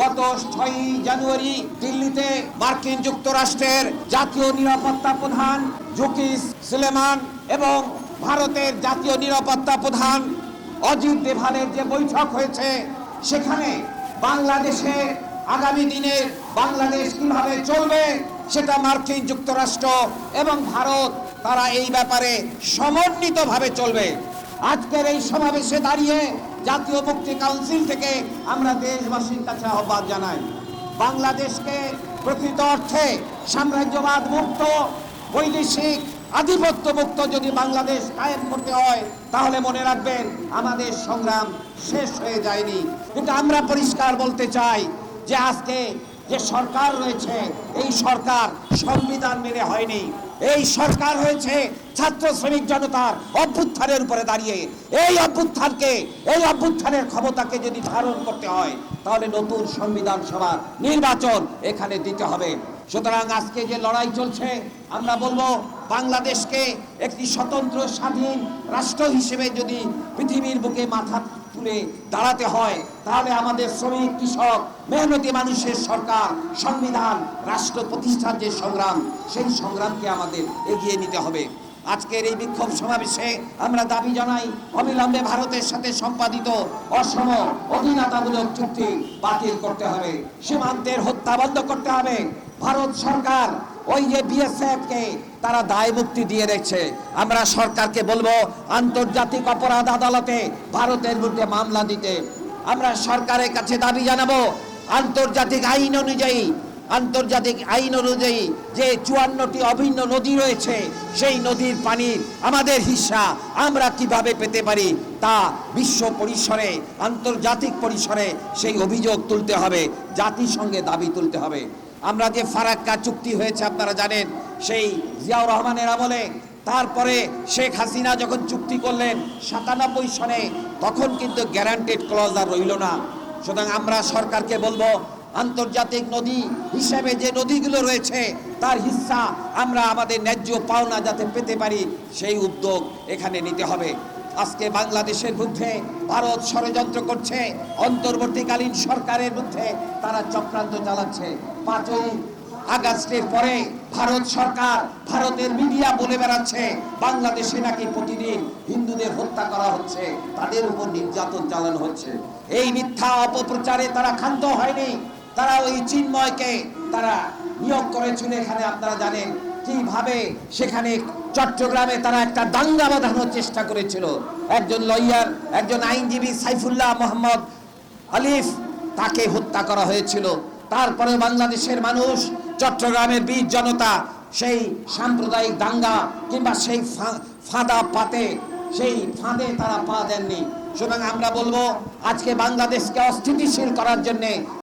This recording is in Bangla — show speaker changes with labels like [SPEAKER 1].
[SPEAKER 1] গত ছয়ই জানুয়ারি দিল্লিতে মার্কিন যুক্তরাষ্ট্রের জাতীয় নিরাপত্তা প্রধান জুকিস সুলেমান এবং ভারতের জাতীয় নিরাপত্তা প্রধান অজিত দেভালের যে বৈঠক হয়েছে, সেখানে বাংলাদেশে আগামী দিনে বাংলাদেশ কীভাবে চলবে সেটা মার্কিন যুক্তরাষ্ট্র এবং ভারত, তারা এই ব্যাপারে সমন্বিতভাবে চলবে। আজকের এই সমাবেশে দাঁড়িয়ে জাতীয় মুক্তি কাউন্সিল থেকে আমরা দেশবাসীর কাছে আহ্বান জানাই। বাংলাদেশকে প্রকৃত অর্থে সাম্রাজ্যবাদ মুক্ত, বৈদেশিক আধিপত্য মুক্ত যদি বাংলাদেশ কায়েম করতে হয়, তাহলে মনে রাখবেন আমাদের সংগ্রাম শেষ হয়ে যায়নি। কিন্তু আমরা পরিষ্কার বলতে চাই যে আজকে যে সরকার রয়েছে, এই সরকার সংবিধান মেনে হয়নি। এই সরকার হয়েছে ছাত্র শ্রমিক জনতার অভ্যুত্থানের উপরে দাঁড়িয়ে। এই অভ্যুত্থানকে, এই অভ্যুত্থানের ক্ষমতাকে যদি ধারণ করতে হয়, তাহলে নতুন সংবিধান সভার নির্বাচন এখানে দিতে হবে। সুতরাং আজকে যে লড়াই চলছে, আমরা বলব বাংলাদেশকে একটি স্বতন্ত্র স্বাধীন রাষ্ট্র হিসেবে যদি পৃথিবীর বুকে মাথা তুলে দাঁড়াতে হয়, তাহলে আমাদের শ্রমিক, কৃষক, মেহনতি মানুষের সরকার, সংবিধান, রাষ্ট্র প্রতিষ্ঠার যে সংগ্রাম, সেই সংগ্রামকে আমাদের এগিয়ে নিতে হবে। আজকের এই বিক্ষোভ সমাবেশে আমরা দাবি জানাই, অবিলম্বে ভারতের সাথে সম্পাদিত অসম অধীনতামূলক চুক্তি বাতিল করতে হবে। সীমান্তের হত্যা বন্ধ করতে হবে। ভারত সরকার ওই যে বিএসএফ কে তারা দায় মুক্তি দিয়ে রেখেছে। আমরা সরকারকে বলব, আন্তর্জাতিক অপরাধ আদালতে ভারতের বিরুদ্ধে মামলা দিতে। আমরা সরকারের কাছে দাবি জানাব, আন্তর্জাতিক আইন অনুযায়ী, আন্তর্জাতিক আইন অনুযায়ী যে চুয়ান্নটি অভিন্ন নদী রয়েছে, সেই নদীর পানির আমাদের হিস্সা আমরা কীভাবে পেতে পারি তা বিশ্ব পরিসরে, আন্তর্জাতিক পরিসরে সেই অভিযোগ তুলতে হবে, জাতিসংঘে দাবি তুলতে হবে। আমরা যে ফারাক্কা চুক্তি হয়েছে, আপনারা জানেন, সেই জিয়াউর রহমানের আমলে। তারপরে শেখ হাসিনা যখন চুক্তি করলেন, সাতানব্বই সনে, তখন কিন্তু গ্যারান্টেড ক্লজ আর রইল না। সুতরাং আমরা সরকারকে বলব, আন্তর্জাতিক নদী হিসেবে যে নদীগুলো রয়েছে, তার হিস্সা আমরা আমাদের ন্যায্য পাওনা যাতে পেতে পারি, সেই উদ্যোগ এখানে নিতে হবে। আজকে বাংলাদেশের বিরুদ্ধে ভারত ষড়যন্ত্র করছে। অন্তর্বর্তীকালীন সরকারের বিরুদ্ধে তারা চক্রান্ত চালাচ্ছে। পাঁচই আগস্টের পরে ভারত সরকার ভারতের মিডিয়া বলে বেড়াচ্ছে, বাংলাদেশে নাকি প্রতিদিন হিন্দুদের হত্যা করা হচ্ছে, তাদের উপর নির্যাতন চালানো হচ্ছে। এই মিথ্যা অপপ্রচারে তারা ক্ষান্ত হয়নি। তারা ওই চিন্ময়কে তারা নিয়োগ করেছিল, এখানে আপনারা জানেন। কীভাবে সেখানে চট্টগ্রামে তারা একটা দাঙ্গা বাঁধানোর চেষ্টা করেছিল? একজন লয়ার, একজন আইনজীবী সাইফুল্লাহ মোহাম্মদ আলিফ তাকে হত্যা করা হয়েছিল। তারপরে বাংলাদেশের মানুষ, চট্টগ্রামের বীর জনতা সেই সাম্প্রদায়িক দাঙ্গা কিংবা সেই ফাঁদা পাতে, সেই ফাঁদে তারা পা দেননি। সুতরাং আমরা বলব, আজকে বাংলাদেশকে অস্থিতিশীল করার জন্যে